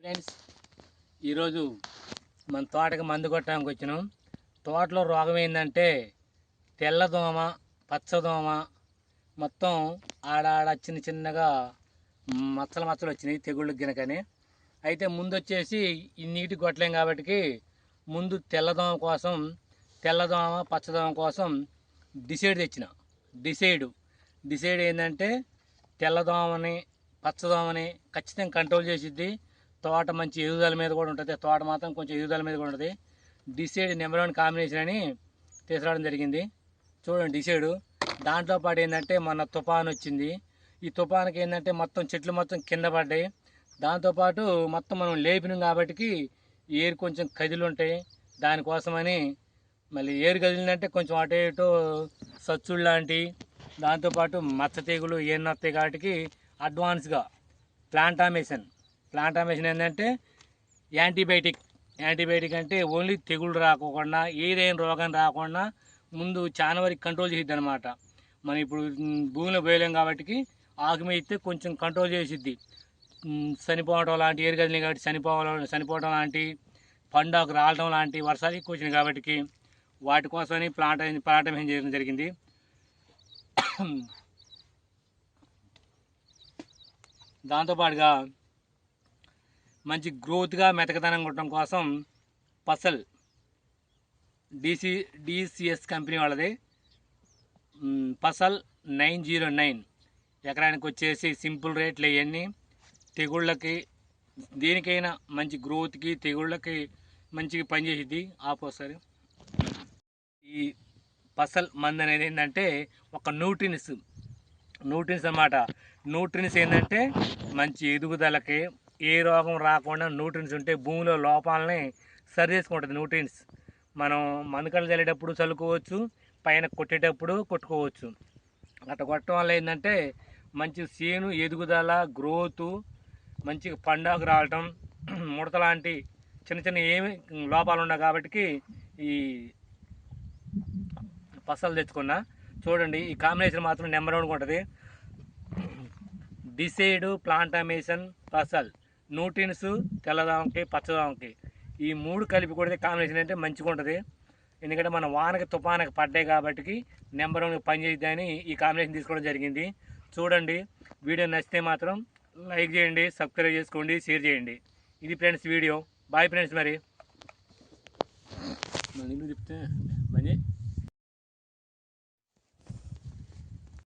Friends ఈరోజు మన తోటకి మందు కొట్టడానికి వచ్చినాం. తోటలో రోగం ఏంటంటే తెల్లదోమ పచ్చదోమ మొత్తం ఆడాడ చిన్న చిన్నగా మచ్చలు మచ్చలు వచ్చినాయి తెగుళ్ళు గినకని. అయితే ముందు వచ్చేసి ఈ నీటి కొట్టలేం కాబట్టి ముందు తెల్లదోమ కోసం తెల్లదోమ పచ్చదోమ కోసం డిసైడ్ తెచ్చిన. డిసైడ్. డిసైడ్ ఏంటంటే తెల్లదోమని పచ్చదోమని ఖచ్చితంగా కంట్రోల్ చేసిద్ది. తోట మంచి ఎదుగుదల మీద కూడా ఉంటుంది. తోట మాత్రం కొంచెం ఎదుగుదల మీద కూడా ఉంటుంది. డిసైడ్ నెంబర్ వన్ కాంబినేషన్ అని తీసుకురావడం జరిగింది. చూడండి డిసైడ్ దాంట్లో పాటు ఏంటంటే మొన్న తుఫాన్ వచ్చింది. ఈ తుఫాన్కి ఏంటంటే మొత్తం చెట్లు మొత్తం కింద పడ్డాయి. దాంతోపాటు మొత్తం మనం లేపినాం కాబట్టి ఏరు కొంచెం కదిలు ఉంటాయి. దానికోసమని మళ్ళీ ఏరు కదిలిందంటే కొంచెం అటు ఇటు సచ్చుడు లాంటి దాంతోపాటు మచ్చ తీగులు ఏం వస్తాయి కాబట్టి అడ్వాన్స్గా ప్లాంటామేషన్ ప్లాంటామేషన్ ఏంటంటే యాంటీబయాటిక్. యాంటీబయాటిక్ అంటే ఓన్లీ తెగులు రాకోకుండా ఏదైనా రోగం రాకుండా ముందు చాలా వరకు కంట్రోల్ చేసిద్ది అనమాట మనం ఇప్పుడు భూమిలో పోయలేం కాబట్టి ఆకు మీద ఇస్తే కొంచెం కంట్రోల్ చేసిద్ది. చనిపోవటం చనిపోవడం లాంటి ఏరు గదిలి కాబట్టి చనిపోవడం చనిపోవడం లాంటి పండాకు రావడం లాంటి వర్షాలు ఎక్కువ వచ్చినాయి కాబట్టి వాటి కోసమని ప్లాంట్ ప్లాంటమేషన్ చేయడం జరిగింది. దాంతోపాటుగా మంచి గ్రోత్గా మెతకదనం కొట్టడం కోసం పసల్ డిసి డిసిఎస్ కంపెనీ వాళ్ళది. పసల్ నైన్ జీరో నైన్. ఎకరానికి వచ్చేసి సింపుల్ రేట్లు ఇవన్నీ. తెగుళ్ళకి దేనికైనా మంచి గ్రోత్కి తెగుళ్ళకి మంచిగా పనిచేసిద్ది. ఆపోసారి ఈ పసల్ మందు అనేది ఏంటంటే ఒక న్యూట్రిన్స్ న్యూట్రిన్స్ అన్నమాట. న్యూట్రిన్స్ ఏంటంటే మంచి ఎదుగుదలకి ఏ రోగం రాకుండా న్యూట్రిన్స్ ఉంటే భూమిలో లోపాలని సరి చేసుకుంటుంది న్యూట్రిన్స్ మనం మనుకలు చల్లేటప్పుడు చల్లుకోవచ్చు పైన కొట్టేటప్పుడు కొట్టుకోవచ్చు. అట్లా కొట్టడం వల్ల ఏంటంటే మంచి సేను ఎదుగుదల గ్రోతు మంచిగా పండాకు రావటం ముడత లాంటి చిన్న చిన్న ఏమి లోపాలు ఉన్నాయి కాబట్టి ఈ పసలు తెచ్చుకున్నా. చూడండి ఈ కాంబినేషన్ మాత్రం నెంబర్ వన్ ఉంటుంది. డిసైడ్ ప్లాంటమేషన్ పసల్. న్యూట్రిన్స్ తెల్లదామకి పచ్చదామకి. ఈ మూడు కలిపి కొడితే కాంబినేషన్ అంటే మంచిగా ఉంటుంది. ఎందుకంటే మన వానకి తుఫానకి పడ్డాయి కాబట్టి నెంబర్ వన్ పనిచేద్దామని ఈ కాంబినేషన్ తీసుకోవడం జరిగింది. చూడండి వీడియో నచ్చితే మాత్రం లైక్ చేయండి సబ్స్క్రైబ్ చేసుకోండి షేర్ చేయండి. ఇది ఫ్రెండ్స్ వీడియో. బాయ్ ఫ్రెండ్స్ మరి. చెప్తే